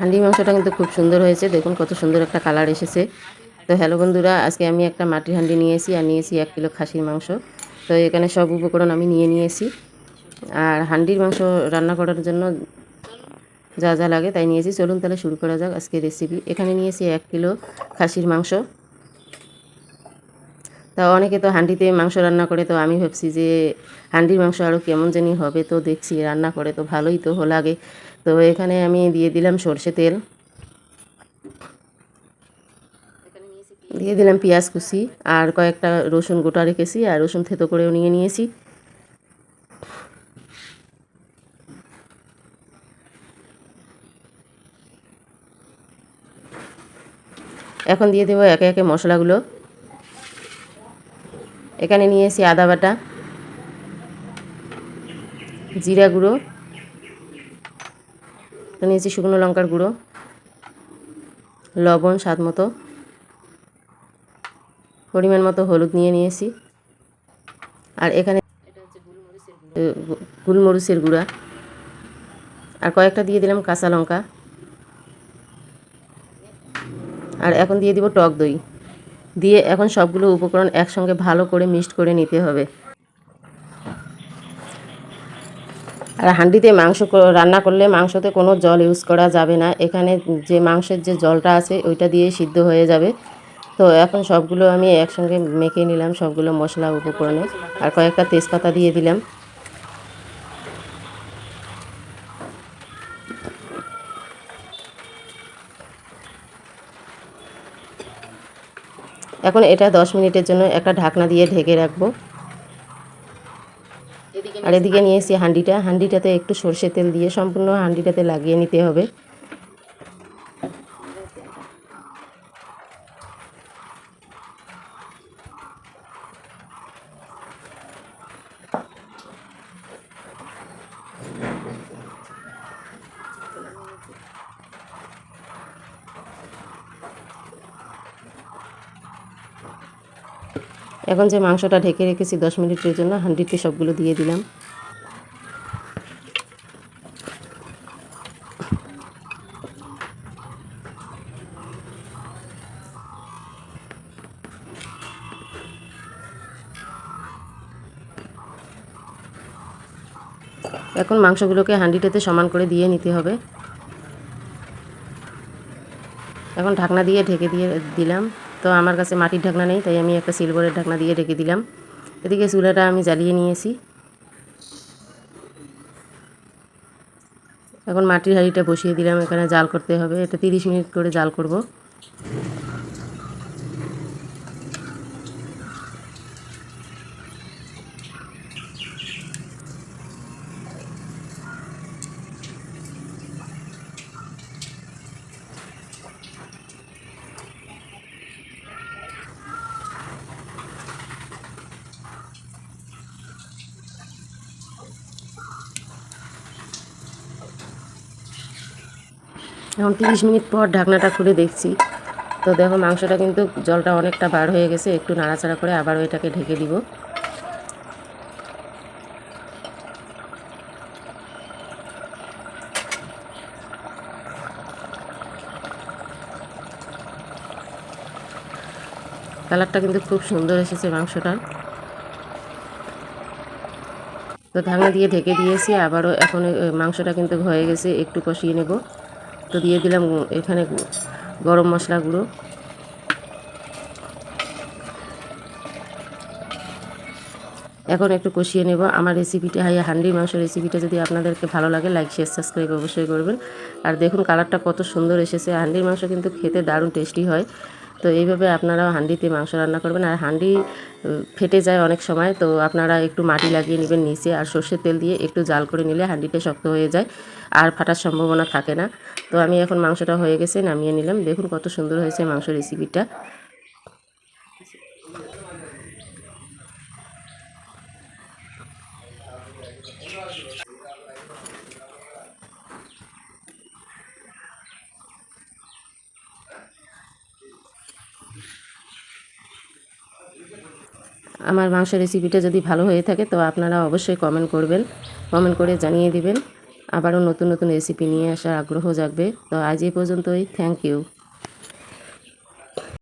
হান্ডি মাংসটা কিন্তু খুব সুন্দর হয়েছে। দেখুন কত সুন্দর একটা কালার এসেছে। তো হ্যালো বন্ধুরা, আজকে আমি একটা মাটির হান্ডি নিয়েছি আর নিয়েছি এক কিলো খাসির মাংস। তো এখানে সব উপকরণ আমি নিয়ে নিয়েছি। আর হান্ডির মাংস রান্না করার জন্য যা যা লাগে তাই নিয়েছি। চলুন তাহলে শুরু করা যাক আজকে রেসিপি এখানে নিয়েছি এক কিলো খাসির মাংস। তা অনেকে তো হান্ডিতে মাংস রান্না করে, তো আমি ভাবছি যে হান্ডির মাংস আরও কেমন জানি হবে তো দেখছি, রান্না করে তো ভালোই তো লাগে। তো এখানে আমি দিয়ে দিলাম সর্ষে তেল। দিয়ে দিলাম পেঁয়াজ কুচি আর কয়েকটা রসুন গোটা রেখেছি আর রসুন থেতো করেও নিয়ে নিয়েছি। এখন দিয়ে দেবো একে একে মশলাগুলো। এখানে নিয়েছি আদা বাটা, জিরা গুঁড়ো নিয়েছি শুকনো লঙ্কার গুঁড়ো লবণ স্বাদ মতো পরিমাণ মতো হলুদ নিয়ে নিয়েছি। আর এখানে গুলমরিচের গুঁড়া। আর কয়েকটা দিয়ে দিলাম কাঁচা লঙ্কা। আর এখন দিয়ে দিব টক দই। দিয়ে এখন সবগুলো উপকরণ একসঙ্গে ভালো করে মিক্সড করে নিতে হবে। আর হাঁডিতে মাংস রান্না করলে মাংসতে কোনো জল ইউজ করা যাবে না। এখানে যে মাংসের যে জলটা আছে, ওইটা দিয়ে সিদ্ধ হয়ে যাবে। তো এখন সবগুলো আমি একসঙ্গে মেখে নিলাম, সবগুলো মশলা উপকরণে। আর কয়েকটা তেজপাতা দিয়ে দিলাম। এখন এটা দশ মিনিটের জন্য একটা ঢাকনা দিয়ে ঢেকে রাখব। আর এদিকে নিয়ে এসেছি হাঁডিটা। হাঁডিটাতে একটু সর্ষে তেল দিয়ে সম্পূর্ণ হাঁডিটাতে লাগিয়ে নিতে হবে। এখন যে মাংসটা ঢেকে রেখেছি দশ মিনিটের জন্য হান্ডিতে সবগুলো দিয়ে দিলাম। এখন মাংসগুলোকে হাঁডিটাতে সমান করে দিয়ে নিতে হবে। এখন ঢাকনা দিয়ে ঢেকে দিয়ে দিলাম। তো আমার কাছে মাটির ঢাকনা নেই, তাই আমি একটা সিলভারের ঢাকনা দিয়ে রেখে দিলাম। এদিকে চুলাটা আমি জ্বালিয়ে নিয়েছি। এখন মাটির হাঁড়িটা বসিয়ে দিলাম, এখানে জাল করতে হবে। এটা তিরিশ মিনিট করে জাল করব। এখন তিরিশ মিনিট পর ঢাকনাটা খুলে দেখছি। তো দেখো মাংসটা কিন্তু জলটা অনেকটা বার হয়ে গেছে, একটু নাড়াচাড়া করে আবারও এটাকে ঢেকে দিব। কালারটা কিন্তু খুব সুন্দর এসেছে মাংসটার। তো ঢাকনা দিয়ে ঢেকে দিয়েছি, আবারও এখন মাংসটা কিন্তু হয়ে গেছে, একটু কষিয়ে নেব। তো দিয়ে দিলাম এখানে গরম মশলা গুঁড়ো। এখন একটু কষিয়ে নেব। আমার রেসিপিটা হাই হান্ডি মাংসের রেসিপিটা যদি আপনাদেরকে ভালো লাগে লাইক শেয়ার সাবস্ক্রাইব অবশ্যই করবেন। আর দেখুন কালারটা কত সুন্দর এসেছে। হান্ডির মাংস কিন্তু খেতে দারুণ টেস্টি হয়। তো এইভাবে আপনারা হান্ডিতে মাংস রান্না করবেন। আর হান্ডি ফেটে যায় অনেক সময়, তো আপনারা একটু মাটি লাগিয়ে নেবেন নিচে আর সর্ষের তেল দিয়ে একটু জাল করে নিলে হান্ডিটা শক্ত হয়ে যায় আর ফাটার সম্ভাবনা থাকে না। তো আমি এখন মাংসটা হয়ে গেছে, নামিয়ে নিলাম। দেখুন কত সুন্দর হয়েছে মাংস রেসিপিটা আমার মাংস রেসিপিটা যদি ভালো হয়ে থাকে, তো আপনারা অবশ্যই কমেন্ট করবেন। কমেন্ট করে জানিয়ে দিবেন। আবারও নতুন নতুন রেসিপি নিয়ে আসার আগ্রহ জাগবে। তো আজ এই পর্যন্তই। Thank you